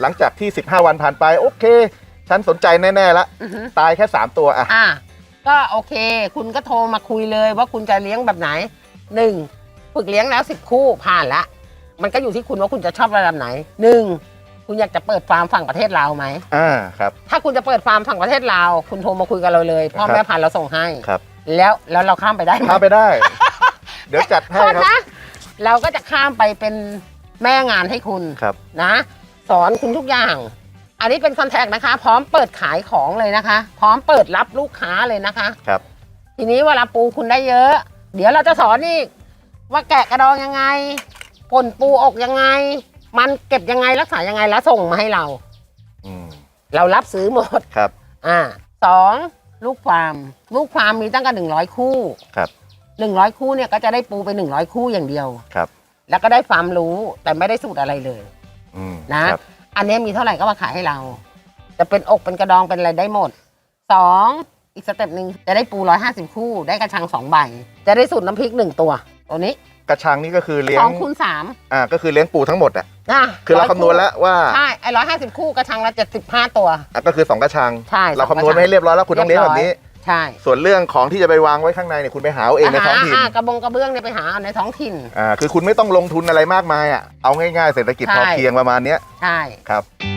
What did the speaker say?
หลังจากที่ 15 วันผ่านไป โอเค ฉันสนใจแน่ๆละอือฮึตายแค่ 3 ตัวอะ อะก็โอเค คุณก็โทรมาคุยเลยว่าคุณจะเลี้ยงแบบไหนหนึ่งฝึกเลี้ยงแล้วสิบคู่ผ่านละ มันก็อยู่ที่คุณว่าคุณจะชอบระดับไหนหนึ่งคุณอยากจะเปิดฟาร์มฝั่งประเทศลาวไหม อ่าครับ ถ้าคุณจะเปิดฟาร์มฝั่งประเทศลาว คุณโทรมาคุยกับเราเลย พ่อครับแม่พันธุ์เราส่งให้ ครับ แล้วแล้วเราข้ามไปได้ไหมพาไปได้ เดี๋ยวจัดให้โทษครับ นะ เราก็จะข้ามไปเป็นแม่งานให้คุณครับ นะ สอนคุณทุกอย่าง อันนี้เป็นคอนแทคนะคะ พร้อมเปิดขายของเลยนะคะ พร้อมเปิดรับลูกค้าเลยนะคะ ครับ ทีนี้เวลาปูคุณได้เยอะ เดี๋ยวเราจะสอนอีกว่าแกะกระดองยังไงผลปูออกยังไง มันเก็บยังไงรักษายังไงแล้วส่งมาให้เรา อืมเรารับซื้อหมด ครับ อ่าสองลูกฟาร์มลูกฟาร์มมีตั้งกันหนึ่งร้อยคู่ครับ หนึ่งร้อยคู่เนี่ยก็จะได้ปูไปหนึ่งร้อยคู่อย่างเดียว ครับ แล้วก็ได้ความรู้แต่ไม่ได้สูตรอะไรเลย อืมนะ ครับ อันนี้มีเท่าไหร่ก็มาขายให้เรา จะเป็นอกเป็นกระดองเป็นอะไรได้หมดสองอีกสเต็ปหนึ่งจะได้ปูร้อยห้าสิบคู่ ได้กระชังสองใบ จะได้สูตรน้ำพริกหนึ่งตัว ตัวนี้กระชังนี่ก็คือเลี้ยสงองคูณสามอ่าก็คือเลี้ยงปูทั้งหมดอะนะคือเราคำนวณแล้วว่าใช่ไอ้ร้อยห้าสิบคู่กระชังละเจ็ดสิบห้าตัว อะก็คือสองกระชัง ใช่เราสองกระชังคำนวณไว้ให้เรียบร้อยแล้วคุณต้องเลี้ยงแบบนี้ ใช่ส่วนเรื่องของที่จะไปวางไว้ข้างในเนี่ยคุณไปหาเอาเองในท้องถิ่นาากระบงกระเบื้องเนี่ยไปหาเอาในท้องถิ่นอ่าคือคุณไม่ต้องลงทุนอะไรมากมายอะเอาง่ายๆเศรษฐกิจใช่พอเพียงประมาณเนี้ยใช่ครับอ